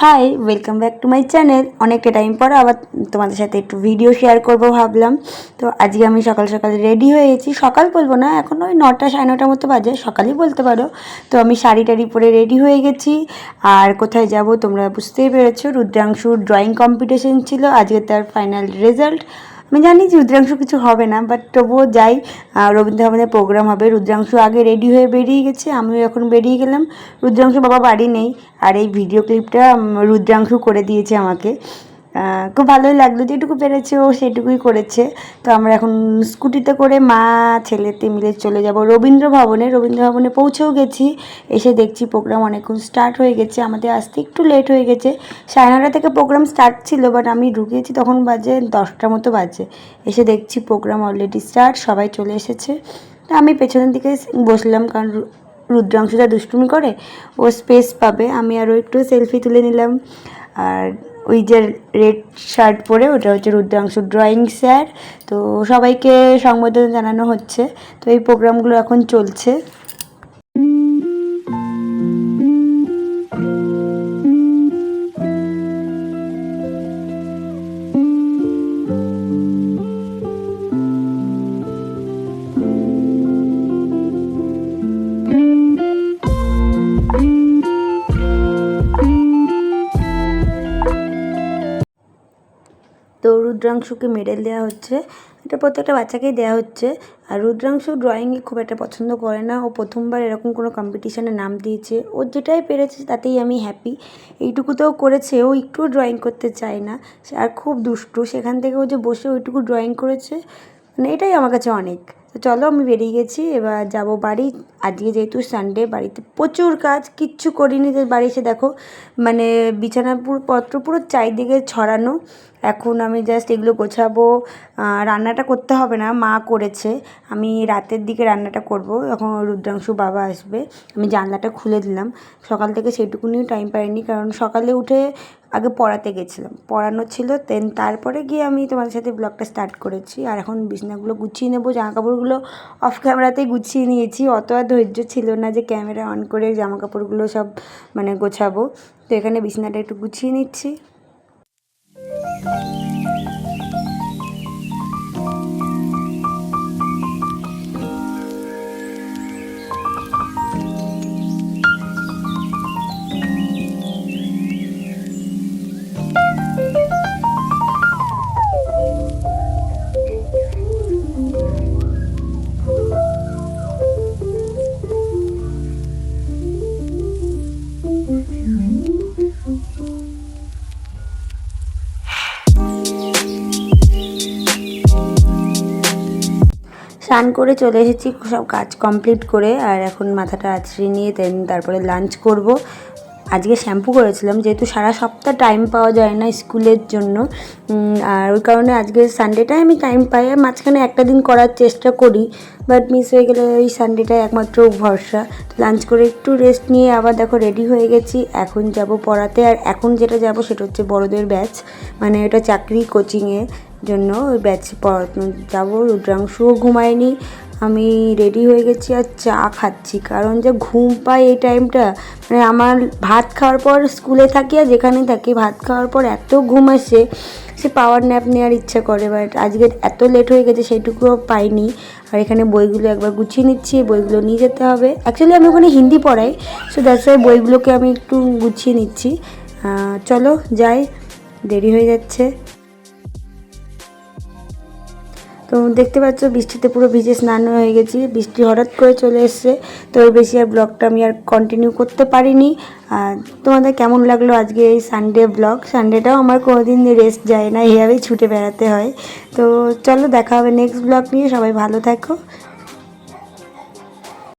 Hi welcome back to my channel অনেকটা time পর আবার তোমাদের সাথে একটু ভিডিও শেয়ার করব ভাবলাম। তো আজকে আমি সকাল সকাল রেডি হয়ে গেছি। সকাল বলব না, এখন ওই নটা সাড়ে নটার মতো বাজে, সকালই বলতে পারো। তো আমি শাড়ি টাড়ি পরে রেডি হয়ে গেছি। আর কোথায় যাব তোমরা বুঝতেই পেরেছ, রুদ্রাংশুর ড্রয়িং কম্পিটিশন ছিল। আজকে তার ফাইনাল রেজাল্ট আমি জানি যে রুদ্রাংশ কিছু হবে না বাট তবুও যাই আহ, রবীন্দ্র ভবনের প্রোগ্রাম হবে। রুদ্রাংশ আগে রেডি হয়ে বেরিয়ে গেছে আমিও এখন বেরিয়ে গেলাম। রুদ্রাংশ বাবা বাড়ি নেই আর এই ভিডিও ক্লিপটা রুদ্রাংশ করে দিয়েছে আমাকে। খুব ভালোই লাগল, যেটুকু পেরেছে ও সেটুকুই করেছে। তো আমরা এখন স্কুটিতে করে মা, ছেলেতে মিলে চলে যাব রবীন্দ্র ভবনে। রবীন্দ্র ভবনে পৌঁছেও গেছি, এসে দেখছি প্রোগ্রাম অনেকক্ষণ স্টার্ট হয়ে গেছে। আমাদের আসতে একটু লেট হয়ে গেছে। সাড়ে নটা থেকে প্রোগ্রাম স্টার্ট ছিল বাট আমি ঢুকেছি তখন বাজে দশটার মতো বাজে। এসে দেখছি প্রোগ্রাম অলরেডি স্টার্ট সবাই চলে এসেছে। তা আমি পেছনের দিকে বসলাম, কারণ রুদ্রাংশুটা দুষ্টুমি করে, ও স্পেস পাবে। আমি আরও একটু সেলফি তুলে নিলাম। আর ওই যে রেড শার্ট পরে, ওটা হচ্ছে রুদ্রাংশ ড্রয়িং স্যার তো সবাইকে সংবর্ধনা জানানো হচ্ছে। তো এই প্রোগ্রামগুলো এখন চলছে। তো রুদ্রাংশুকে মেডেল দেওয়া হচ্ছে। এটা প্রত্যেকটা বাচ্চাকেই দেওয়া হচ্ছে। আর রুদ্রাংশু ড্রয়িংয়ে খুব একটা পছন্দ করে না। ও প্রথমবার এরকম কোনো কম্পিটিশানে নাম দিয়েছে। ও যেটাই পেরেছে তাতেই আমি হ্যাপি এইটুকুতেও করেছে। ও একটুও ড্রয়িং করতে চায় না। আর খুব দুষ্টু। সেখান থেকে ও যে বসে ওইটুকু ড্রয়িং করেছে মানে এটাই আমার কাছে অনেক। তো চলো আমি বেরিয়ে গেছি। এবার যাব বাড়ি। আজকে যেহেতু সানডে বাড়িতে প্রচুর কাজ। কিচ্ছু করিনি। যে বাড়ি এসে দেখো মানে বিছানা পুরো পত্র পুরো চারিদিকে ছড়ানো। এখন আমি জাস্ট এগুলো গোছাবো। রান্নাটা করতে হবে না, মা করেছে। আমি রাতের দিকে রান্নাটা করব, এখন রুদ্রাংশু বাবা আসবে। আমি জানলাটা খুলে দিলাম। সকাল থেকে সেটুকুনিও টাইম পাইনি, কারণ সকালে উঠে আগে পড়াতে গেছিলাম। পড়ানো ছিল দেন তারপরে গিয়ে আমি তোমাদের সাথে ব্লগটা স্টার্ট করেছি। আর এখন বিছনাগুলো গুছিয়ে নেব জামা কাপড়গুলো অফ ক্যামেরাতেই গুছিয়ে নিয়েছি। অত আর ধৈর্য ছিল না যে ক্যামেরা অন করে জামা কাপড়গুলো সব মানে গোছাবো। তো এখানে বিছনাটা একটু গুছিয়ে নিচ্ছি। thank you স্নান করে চলে এসেছি, সব কাজ কমপ্লিট করে, আর এখন মাথাটা আছড়ে নিয়ে দেন তারপরে লাঞ্চ করব। আজকে শ্যাম্পু করেছিলাম, যেহেতু সারা সপ্তাহ টাইম পাওয়া যায় না স্কুলের জন্য আর ওই কারণে আজকে সানডেটাই আমি টাইম পাই মাঝখানে একটা দিন করার চেষ্টা করি বাট মিস হয়ে গেলে ওই সানডেটাই একমাত্র ভরসা। লাঞ্চ করে একটু রেস্ট নিয়ে আবার দেখো রেডি হয়ে গেছি, এখন যাব পড়াতে, আর এখন যেটা যাব সেটা হচ্ছে বড়দের ব্যাচ মানে এটা চাকরি কোচিংয়ে জন্য ওই ব্যাচ পড়াতে যাব, রুদ্রাংশুও ঘুমায়নি। আমি রেডি হয়ে গেছি আর চা খাচ্ছি। কারণ যে ঘুম পাই এই টাইমটা মানে আমার ভাত খাওয়ার পর স্কুলে থাকি আর যেখানে থাকি, ভাত খাওয়ার পর এত ঘুম আসে, সে পাওয়ার ন্যাপ নেওয়ার ইচ্ছা করে। বাট আজকে এত লেট হয়ে গেছে, সেইটুকুও পাইনি। আর এখানে বইগুলো একবার গুছিয়ে নিচ্ছি, বইগুলো নিয়ে যেতে হবে। অ্যাকচুয়ালি আমি ওখানে হিন্দি পড়াই সো দ্যাটস ওয়াই বইগুলোকে আমি একটু গুছিয়ে নিচ্ছি। চলো, যাই, দেরি হয়ে যাচ্ছে। তো দেখতে পাচ্ছ, বৃষ্টিতে পুরো ভিজে স্নান হয়ে গেছি। বৃষ্টি হঠাৎ করে চলে এসছে, তো বেশি আর ব্লগটা আমি আর কন্টিনিউ করতে পারিনি। আর তোমাদের কেমন লাগল আজকে এই সানডে ব্লগ সানডেটাও আমার কোনোদিন রেস্ট যায় না, এইভাবেই ছুটে বেড়াতে হয়। তো চলো দেখা হবে নেক্সট ব্লগ নিয়ে, সবাই ভালো থাকো।